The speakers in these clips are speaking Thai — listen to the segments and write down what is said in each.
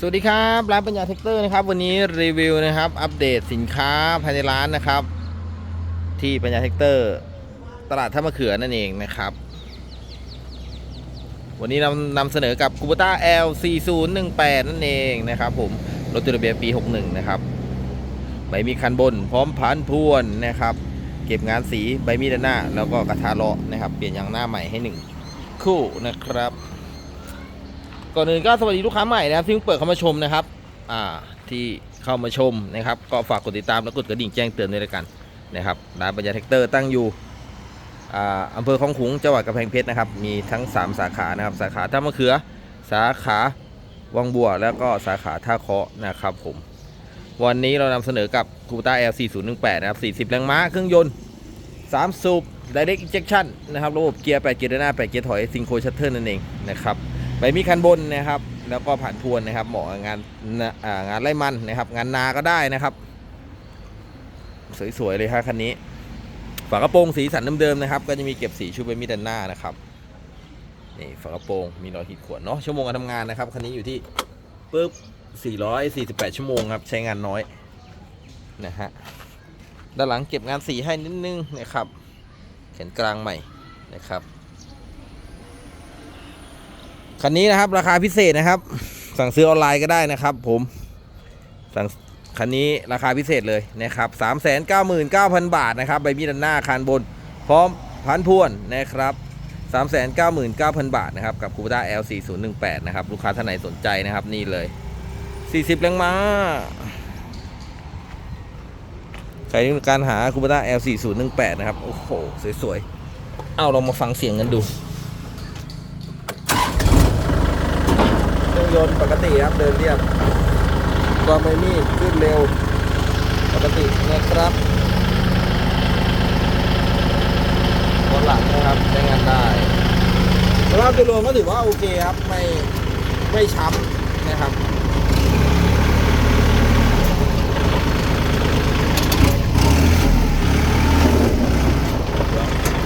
สวัสดีครับร้านปัญญาเทคเตอร์นะครับ วันนี้รีวิวนะครับ อัปเดตสินค้าภายในร้านนะครับ ที่ปัญญาเทคเตอร์ ตลาดท่ามะเขือนั่นเองนะครับ วันนี้นำนำเสนอกับ c u b ต้า L 4 0 1 8 นั่นเองนะครับ ผมรถตัวรเบียปี 61 นะครับใบมีคันบน พร้อมพันพวนนะครับ เก็บงานสีใบมีด้านหน้า แล้วก็กระทะเลาะนะครับ เปลี่ยนยางหน้าใหม่ให้หนึ่งคู่นะครับ ก่อนอื่นก็สวัสดีลูกค้าใหม่นะครับที่เพิ่งเปิดเข้ามาชมนะครับ อ่าที่เข้ามาชมนะครับ ก็ฝากกดติดตามและกดกระดิ่งแจ้งเตือนด้วยละกันนะครับร้านปัญญาแท็กเตอร์ตั้งอยู่อ่าอำเภอคลองขุงจังหวัดกำแพงเพชรนะครับ มีทั้ง 3 สาขานะครับ สาขาท่ามะเขือ สาขาวังบัว แล้วก็สาขาท่าเคาะนะครับผม วันนี้เรานำเสนอกับคูต้า L 4 0 1 8 นะครับ 40 แรงม้าเครื่องยนต์ 3 สูบ Direct Injection นะครับ ระบบเกียร์ 8 เกียร์ดินหน้า 8 เกียร์ถอยซิงโครชัตเทิลนั่นเองนะครับ ใบมีคันบนนะครับ แล้วก็ผ่านพวนนะครับ เหมาะงานงานไร่มันนะครับ งานนาก็ได้นะครับ สวยๆเลยครับคันนี้ ฝากระโปรงสีสันเดิมๆนะครับ ก็จะมีเก็บสีชุดใบมีดด้านหน้านะครับนี่ฝากระโปรงมีรอยขีดข่วนเนาะชั่วโมงการทำงานนะครับคันนี้อยู่ที่ปุ๊บ448 ชั่วโมงครับ ใช้งานน้อยนะฮะด้านหลังเก็บงานสีให้นิดนึงนะครับแขนกลางใหม่นะครับ คันนี้นะครับ ราคาพิเศษนะครับ สั่งซื้อออนไลน์ก็ได้นะครับ ผมสั่งคันนี้ราคาพิเศษเลยนะครับ3 9 9 0 0 0 บาทนะครับใบมีดด้านหน้าคานบน พร้อมพันพวนนะครับ3 9 9 0 0 0 บาทนะครับกับคูปต้า L 4 0 1 8 นะครับลูกค้าท่านไหนสนใจนะครับนี่เลย 40แรงม้าใครที่ต้องการหาคูปต้า L 4 0 1 8 นะครับ โอ้โห สวยๆ เอาเรามาฟังเสียงกันดู เครื่องย นต์ปกติครับเดินเรียบความไม่มีขึ้นเร็วปกตินะครับรถหลังนะครับใช้งานได้สภาพโดยรวมก็ถือว่าโอเคครับ ไม่ไม่ช้ำนะครับ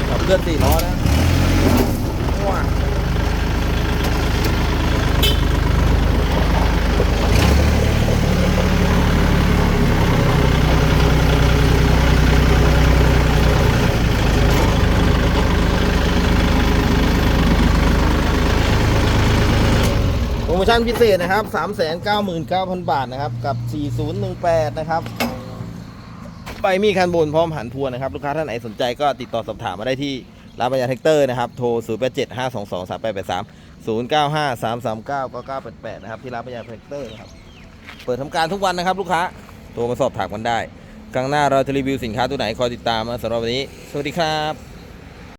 ขับเคลื่อนสี่ล้อนะว้า โปรโมชั่นพิเศษนะครับ 399,000 บาทนะครับ กับ 4018 นะครับไปมีคันบนพร้อมหันพวนนะครับ ลูกค้าท่านไหนสนใจก็ติดต่อสอบถามมาได้ที่ร้านปัญญาแท็กเตอร์นะครับ โทร 087 522 3883 095 339 9988 นะครับ ที่ร้านปัญญาแท็กเตอร์นะครับ เปิดทำการทุกวันนะครับ ลูกค้า โทรมาสอบถามกันได้ ครั้งหน้าเราจะรีวิวสินค้าตัวไหนคอยติดตามนะสำหรับวันนี้ สวัสดีครับ